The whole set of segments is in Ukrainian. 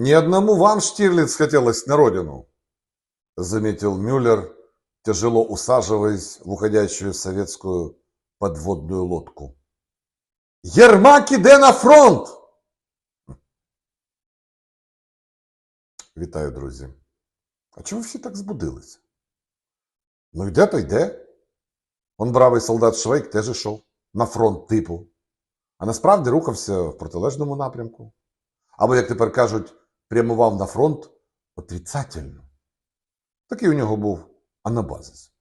Ни одному вам, Штирлиц, хотелось на родину, заметил Мюллер, тяжело усаживаясь в уходящую советскую подводную лодку. Єрмак іде на фронт! Вітаю, друзі. А чому всі так збудилися? Ну йде, то йде. Он бравий солдат Швейк теж ішов на фронт типу. А насправді рухався в протилежному напрямку. Або, як тепер кажуть, прямував на фронт отрицательно. Такий у нього був анабазис.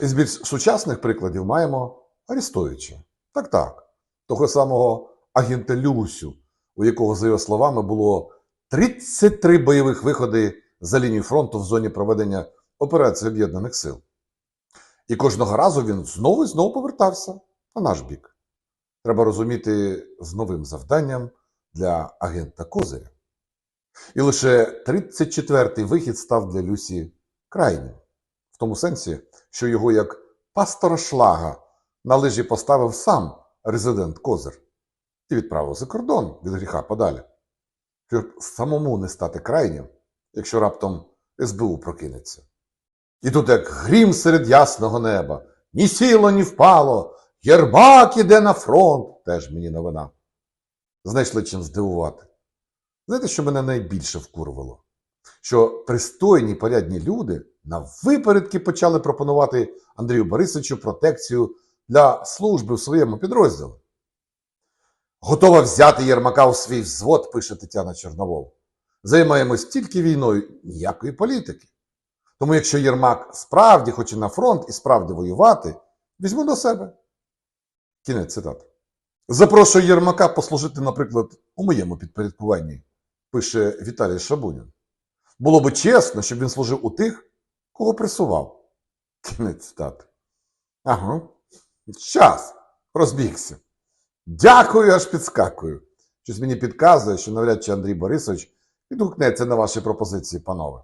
Із більш сучасних прикладів маємо Арестовича. Так так, того самого агента Люсю, у якого, за його словами, було 33 бойових виходи за лінію фронту в зоні проведення операції Об'єднаних Сил. І кожного разу він знову і знову повертався на наш бік. Треба розуміти з новим завданням для агента Козиря. І лише 34-й вихід став для Люсі крайнім, в тому сенсі, що його як пастора шлага на лижі поставив сам резидент Козир і відправив за кордон від гріха подалі, щоб самому не стати крайнім, якщо раптом СБУ прокинеться. І тут як грім серед ясного неба, ні сіло, ні впало, Єрмак іде на фронт, теж мені новина. Знайшли чим здивувати. Знаєте, що мене найбільше вкурвало? Що пристойні порядні люди на випередки почали пропонувати Андрію Борисовичу протекцію для служби в своєму підрозділі. Готова взяти Єрмака у свій взвод, пише Тетяна Чорновол. Займаємось тільки війною, ніякої політики. Тому якщо Єрмак справді хоче на фронт і справді воювати, візьму до себе. Кінець цитати. Запрошую Єрмака послужити, наприклад, у моєму підпорядкуванні, пише Віталій Шабунін. Було би чесно, щоб він служив у тих, кого присував. Кінець цитати. Ага. Щас, розбігся. Дякую, аж підскакую. Щось мені підказує, що навряд чи Андрій Борисович відгукнеться на ваші пропозиції, панове.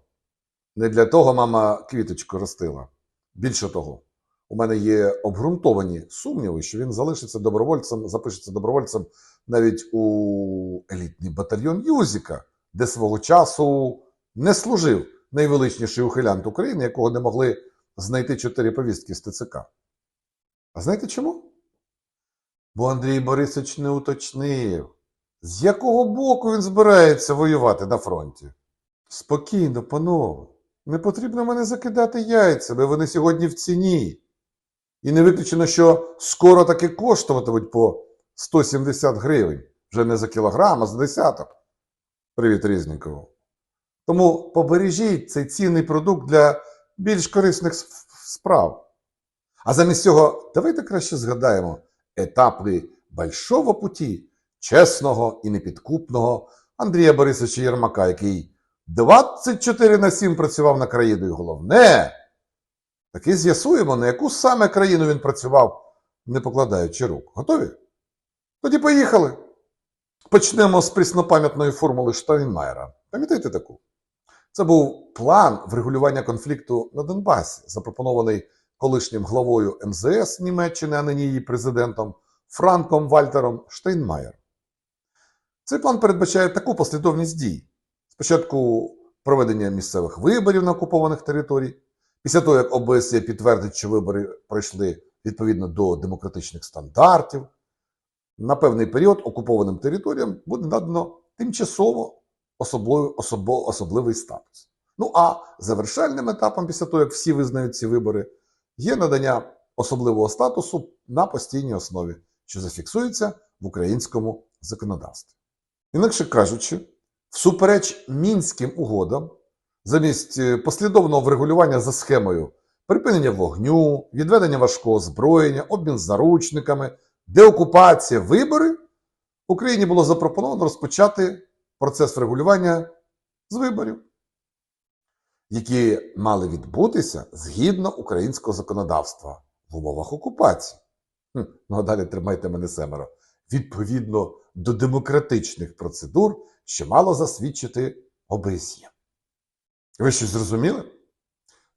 Не для того мама квіточку ростила. Більше того, у мене є обґрунтовані сумніви, що він залишиться добровольцем, запишеться добровольцем навіть у елітний батальйон Юзіка, де свого часу не служив найвеличніший ухилянт України, якого не могли знайти чотири повістки з ТЦК. А знаєте чому? Бо Андрій Борисович не уточнив, з якого боку він збирається воювати на фронті. Спокійно, панове, не потрібно мене закидати яйцями, вони сьогодні в ціні. І не виключено, що скоро таки коштуватимуть по 170 гривень. Вже не за кілограм, а за десяток. Привіт, Різнікову. Тому побережіть цей цінний продукт для більш корисних справ. А замість цього давайте краще згадаємо етапи большого путі, чесного і непідкупного Андрія Борисовича Єрмака, який 24 на 7 працював на країну. І головне, таки з'ясуємо, на яку саме країну він працював, не покладаючи рук. Готові? Тоді поїхали. Почнемо з пріснопам'ятної формули Штайнмаєра. Пам'ятаєте таку? Це був план врегулювання конфлікту на Донбасі, запропонований колишнім главою МЗС Німеччини, а нині її президентом Франком Вальтером Штейнмаєр. Цей план передбачає таку послідовність дій. Спочатку проведення місцевих виборів на окупованих територій, після того, як ОБСЄ підтвердить, що вибори пройшли відповідно до демократичних стандартів, на певний період окупованим територіям буде надано тимчасово особливий, особо, особливий статус. Ну а завершальним етапом, після того, як всі визнають ці вибори, є надання особливого статусу на постійній основі, що зафіксується в українському законодавстві. Інакше кажучи, всупереч мінським угодам, замість е, послідовного врегулювання за схемою припинення вогню, відведення важкого озброєння, обмін заручниками, деокупація, вибори, Україні було запропоновано розпочати процес врегулювання з виборів, які мали відбутися згідно українського законодавства в умовах окупації. Хм, ну а далі тримайте мене семеро. Відповідно до демократичних процедур, що мало засвідчити ОБСЄ. Ви щось зрозуміли?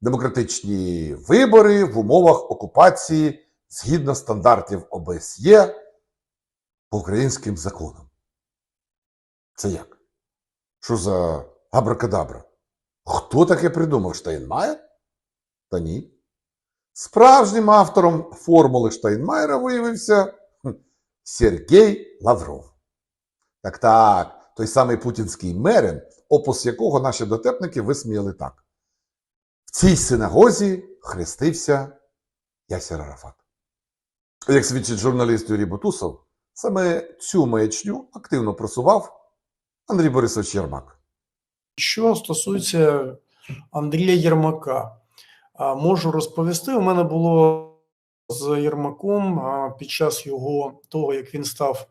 Демократичні вибори в умовах окупації згідно стандартів ОБСЄ по українським законам. Це як? Що за абракадабра? Хто таке придумав Штайнмаєр? Та ні. Справжнім автором формули Штайнмаєра виявився Сергій Лавров. Так так, той самий путінський мерин, опус якого наші дотепники висміяли так. В цій синагозі хрестився Ясер Арафат. Як свідчить журналіст Юрій Бутусов, саме цю маячню активно просував Андрій Борисович Єрмак. Що стосується Андрія Єрмака, можу розповісти. У мене було з Єрмаком під час його того, як він став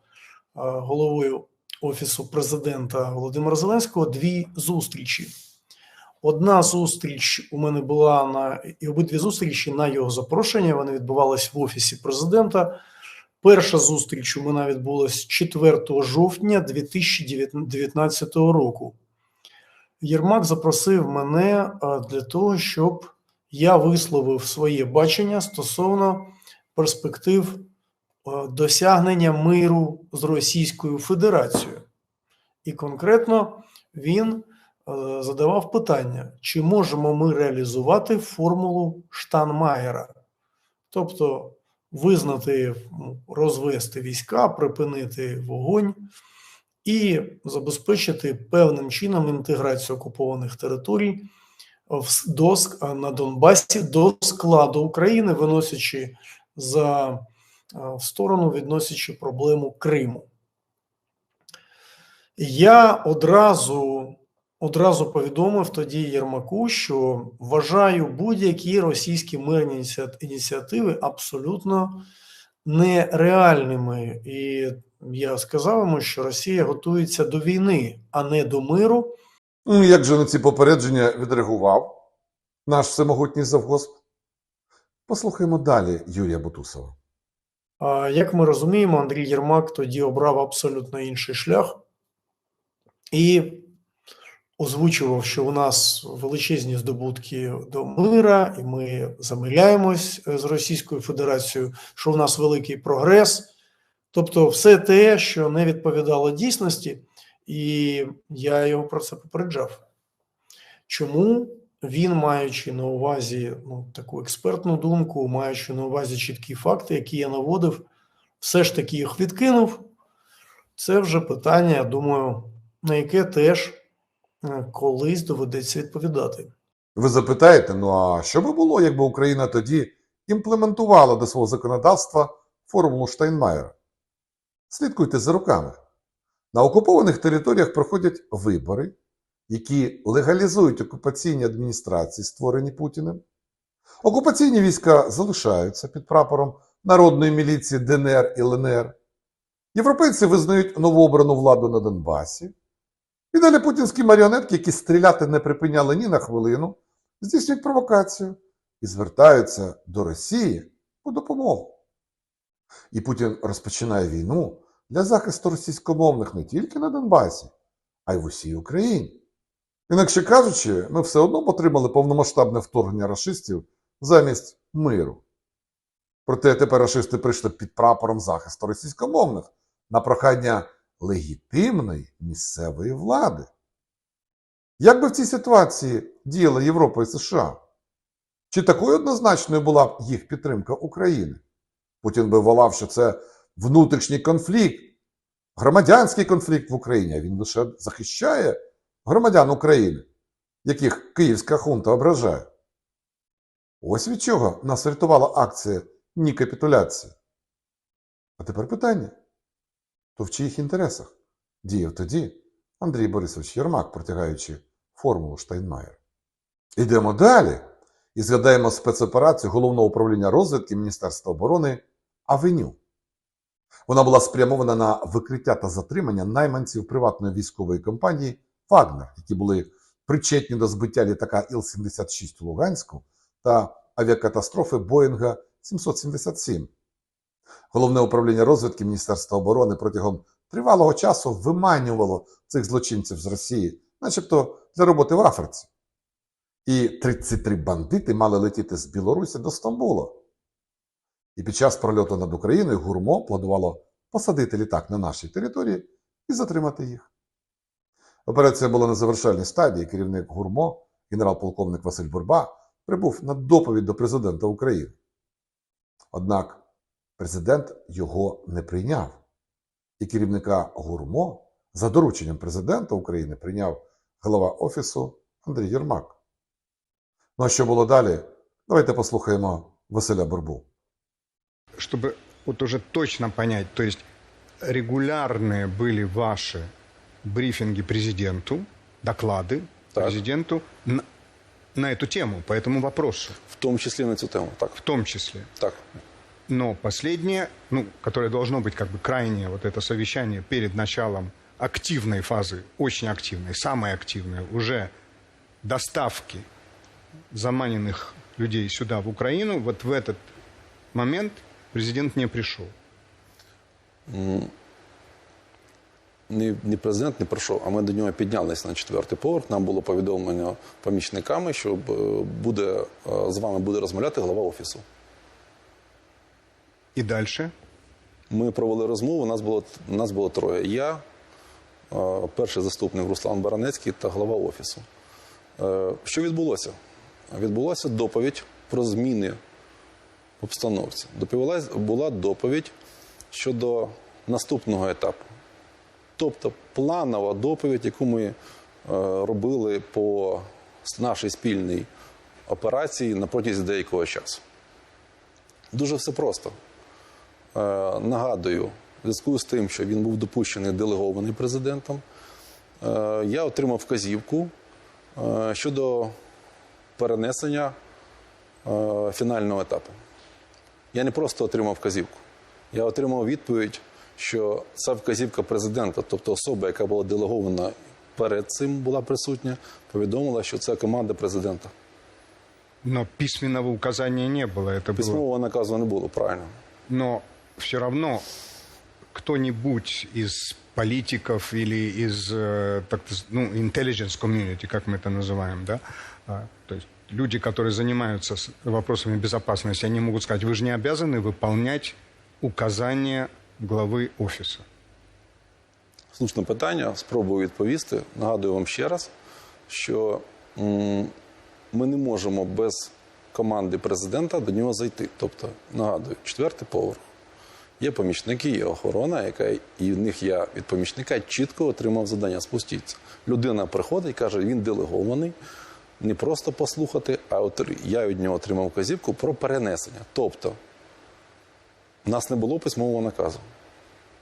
головою Офісу президента Володимира Зеленського, дві зустрічі. Одна зустріч у мене була на і обидві зустрічі на його запрошення. Вони відбувалися в Офісі президента. Перша зустріч у мене відбулась 4 жовтня 2019 року. Єрмак запросив мене для того, щоб я висловив своє бачення стосовно перспектив досягнення миру з Російською Федерацією. І конкретно він е, задавав питання, чи можемо ми реалізувати формулу Штанмаєра, тобто визнати, розвести війська, припинити вогонь і забезпечити певним чином інтеграцію окупованих територій до, на Донбасі до складу України, виносячи за е, в сторону, відносячи проблему Криму. Я одразу, одразу повідомив тоді Єрмаку, що вважаю будь-які російські мирні ініціативи абсолютно нереальними. І я сказав йому, що Росія готується до війни, а не до миру. Ну, як же на ці попередження відреагував наш всемогутній завгосп? Послухаємо далі Юрія Бутусова. А як ми розуміємо, Андрій Єрмак тоді обрав абсолютно інший шлях і озвучував, що у нас величезні здобутки до мира, і ми замиряємось е, з Російською Федерацією, що у нас великий прогрес. Тобто, все те, що не відповідало дійсності, і я його про це попереджав. Чому він, маючи на увазі ну, таку експертну думку, маючи на увазі чіткі факти, які я наводив, все ж таки їх відкинув. Це вже питання, я думаю, на яке теж колись доведеться відповідати. Ви запитаєте, ну а що би було, якби Україна тоді імплементувала до свого законодавства формулу Штайнмаєра? Слідкуйте за руками. На окупованих територіях проходять вибори, які легалізують окупаційні адміністрації, створені Путіним. Окупаційні війська залишаються під прапором народної міліції ДНР і ЛНР. Європейці визнають новообрану владу на Донбасі. І далі путінські маріонетки, які стріляти не припиняли ні на хвилину, здійснюють провокацію і звертаються до Росії по допомогу. І Путін розпочинає війну для захисту російськомовних не тільки на Донбасі, а й в усій Україні. Інакше кажучи, ми все одно отримали повномасштабне вторгнення рашистів замість миру. Проте тепер рашисти прийшли під прапором захисту російськомовних на прохання легітимної місцевої влади. Як би в цій ситуації діяла Європа і США? Чи такою однозначною була б їх підтримка України? Путін би волав, що це внутрішній конфлікт, громадянський конфлікт в Україні, а він лише захищає громадян України, яких київська хунта ображає. Ось від чого нас врятувала акція Ні капітуляції. А тепер питання: то в чиїх інтересах діяв тоді Андрій Борисович Єрмак, протягаючи формулу Штайнмаєр? Ідемо далі і згадаємо спецоперацію Головного управління розвідки Міністерства оборони Авеню. Вона була спрямована на викриття та затримання найманців приватної військової компанії Вагнер, які були причетні до збиття літака Іл-76 у Луганську та авіакатастрофи Боїнга 777. Головне управління розвідки Міністерства оборони протягом тривалого часу виманювало цих злочинців з Росії, начебто для роботи в Африці. І 33 бандити мали летіти з Білорусі до Стамбула. І під час прольоту над Україною гурмо планувало посадити літак на нашій території і затримати їх. Операція була на завершальній стадії. Керівник ГУРМО, генерал-полковник Василь Бурба, прибув на доповідь до президента України. Однак президент його не прийняв. І керівника ГУРМО за дорученням президента України прийняв голова офісу Андрій Єрмак. Ну а що було далі? Давайте послухаємо Василя Бурбу. чтобы вот уже точно понять, то есть регулярные были ваши брифинги президенту, доклады Так. президенту на, на эту тему, по этому вопросу В тому числі на цю тему. Так, в том числе. так. Но последнее, ну, которое должно быть как бы крайнее, вот это совещание перед началом активной фазы, очень активной, самой активной, уже доставки заманенных людей сюда, в Украину, вот в этот момент президент не пришел. Ні, ні президент не пройшов, а ми до нього піднялися на четвертий поверх. Нам було повідомлено помічниками, що е, буде е, з вами буде розмовляти голова офісу. И дальше Ми провели розмову. Нас було нас було троє. Я, е, перший заступник Руслан Баранецький та голова офісу. Е, Що відбулося? Відбулася доповідь про зміни в обстановці. Доповілась була доповідь щодо наступного етапу. Тобто планова доповідь, яку ми е, робили по нашій спільній операції на протязі деякого часу. Дуже все просто. Е, нагадую, в зв'язку з тим, що він був допущений делегований президентом, е, я отримав вказівку е, щодо перенесення е, фінального етапу. Я не просто отримав вказівку, я отримав відповідь, що ця вказівка президента, тобто особа, яка була делегована перед цим, була присутня, повідомила, що це команда президента. Но письменного указания не было. Это было. Письмового наказу не було, правильно. Но все равно кто-нибудь из политиков или из э, так, ну, intelligence community, как мы это называем, да, а, то есть люди, которые занимаются с- вопросами безопасности, они могут сказать, вы же не обязаны выполнять указания главы офиса. Слушне питання, спробую відповісти. Нагадую вам ще раз, що м, ми не можемо без команди президента до нього зайти. Тобто, нагадую, четвертий поверх. Є помічники, є охорона, яка і в них я від помічника чітко отримав завдання спуститися. Людина приходить і каже, він делегований. Не просто послухати, а от я від нього отримав вказівку про перенесення. Тобто, у нас не було письмового наказу.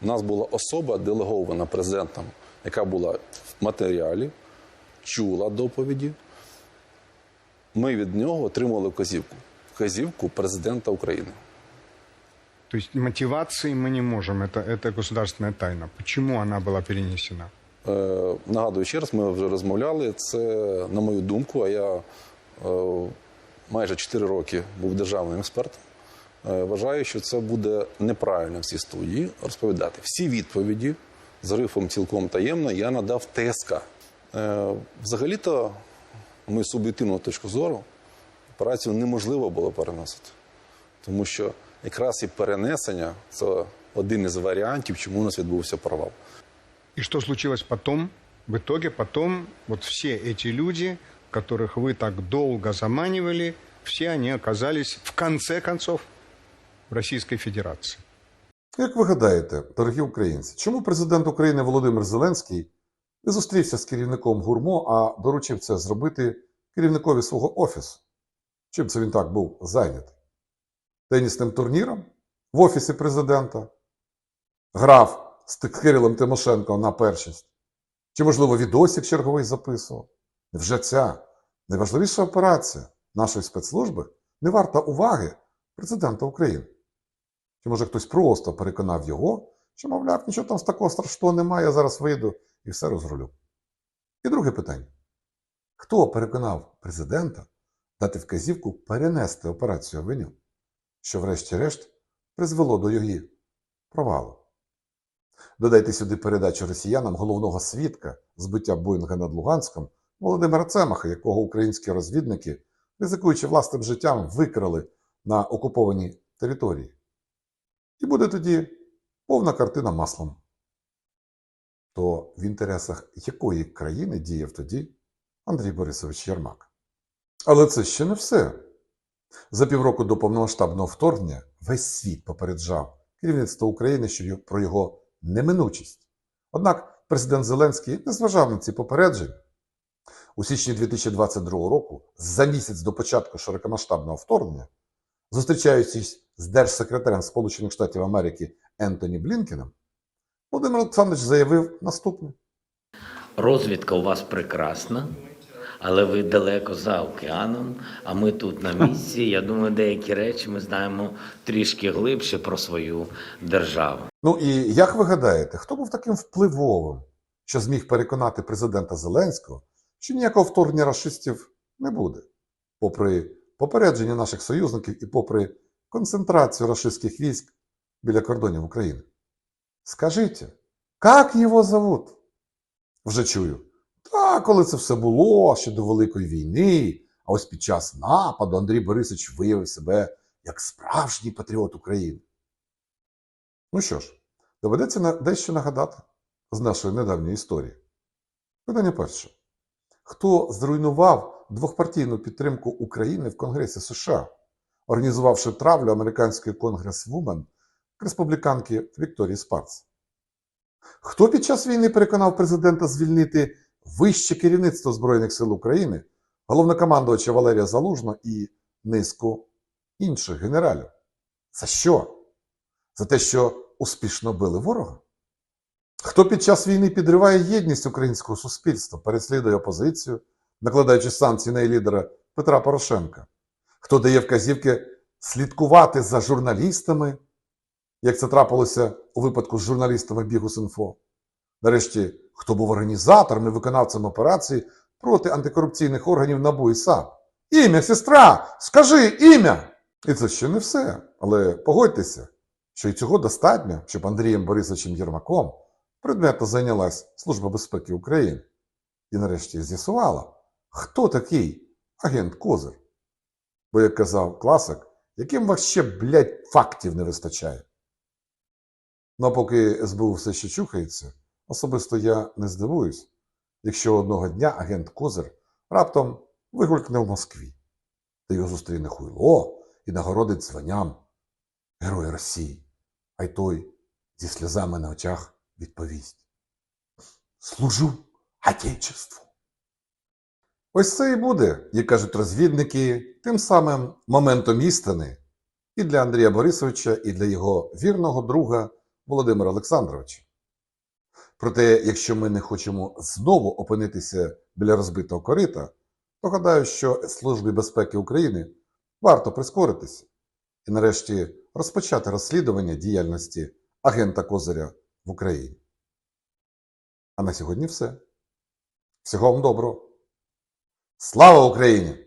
У нас була особа делегована президентом, яка була в матеріалі, чула доповіді. Ми від нього отримали вказівку. Вказівку президента України. То есть мотивации мы не можем, это, это государственная тайна. Почему она была перенесена? Е, нагадую ще раз, ми вже розмовляли. Це, на мою думку, а я е, майже 4 роки був державним експертом. Е, вважаю, що це буде неправильно в цій студії розповідати. Всі відповіді з рифом цілком таємно я надав ТСК. Е, взагалі-то, на мою суб'єктивну точку зору, операцію неможливо було переносити. Тому що якраз і перенесення це один із варіантів, чому у нас відбувся провал. И что случилось потом? В итоге потом вот все эти люди, которых вы так долго заманивали, все они оказались в конце концов в Российской Федерации. Як ви гадаєте, дорогі українці, чому президент України Володимир Зеленський не зустрівся з керівником гурмо, а доручив це зробити керівникові свого офісу? Чим це він так був зайнятий? Тенісним турніром в офісі президента? Грав з Кирилом Тимошенко на першість? Чи, можливо, відосик черговий записував? Невже ця найважливіша операція нашої спецслужби не варта уваги президента України? Чи може хтось просто переконав його, що, мовляв, нічого там з такого страшного немає, я зараз вийду і все розрулю. І друге питання: хто переконав президента дати вказівку перенести операцію Авеню, що, врешті-решт, призвело до її провалу? Додайте сюди передачу росіянам головного свідка збиття Боїнга над Луганськом Володимира Цемаха, якого українські розвідники, ризикуючи власним життям, викрали на окупованій території. І буде тоді повна картина маслом. то в інтересах якої країни діяв тоді Андрій Борисович Єрмак. Але це ще не все. За півроку до повномасштабного вторгнення весь світ попереджав керівництво України про його неминучість. Однак президент Зеленський не зважав на ці попередження. У січні 2022 року, за місяць до початку широкомасштабного вторгнення, зустрічаючись з держсекретарем Сполучених Штатів Америки Ентоні Блінкеном, Володимир Олександрович заявив наступне. Розвідка у вас прекрасна, але ви далеко за океаном, а ми тут на місці. Я думаю, деякі речі ми знаємо трішки глибше про свою державу. Ну і як ви гадаєте, хто був таким впливовим, що зміг переконати президента Зеленського, що ніякого вторгнення расистів не буде, попри попередження наших союзників і попри концентрацію рашистських військ біля кордонів України? Скажіть, як його зовут? Вже чую. Коли це все було ще до Великої війни, а ось під час нападу Андрій Борисович виявив себе як справжній патріот України. Ну що ж, доведеться дещо нагадати з нашої недавньої історії. Питання перше. Хто зруйнував двохпартійну підтримку України в Конгресі США, організувавши травлю американської конгресвумен республіканки Вікторії Спарц? Хто під час війни переконав президента звільнити вище керівництво Збройних сил України, головнокомандувача Валерія Залужного і низку інших генералів? За що? За те, що успішно били ворога? Хто під час війни підриває єдність українського суспільства, переслідує опозицію, накладаючи санкції на її лідера Петра Порошенка? Хто дає вказівки слідкувати за журналістами, як це трапилося у випадку з журналістами Бігус.Інфо? Нарешті, хто був організатором і виконавцем операції проти антикорупційних органів НАБУ і САП? Ім'я, сестра! Скажи ім'я! І це ще не все. Але погодьтеся, що і цього достатньо, щоб Андрієм Борисовичем Єрмаком предметно зайнялась Служба безпеки України і нарешті з'ясувала, хто такий агент Козир. Бо, як казав класик, яким вас ще, блядь, фактів не вистачає. Ну а поки СБУ все ще чухається, особисто я не здивуюсь, якщо одного дня агент Козир раптом вигулькне в Москві, та його зустріне хуйло і нагородить званням Героя Росії, а й той зі сльозами на очах відповість. Служу Отечеству. Ось це і буде, як кажуть розвідники, тим самим моментом істини і для Андрія Борисовича, і для його вірного друга Володимира Олександровича. Проте, якщо ми не хочемо знову опинитися біля розбитого корита, то гадаю, що Службі безпеки України варто прискоритися і нарешті розпочати розслідування діяльності агента Козиря в Україні. А на сьогодні все. Всього вам доброго. Слава Україні!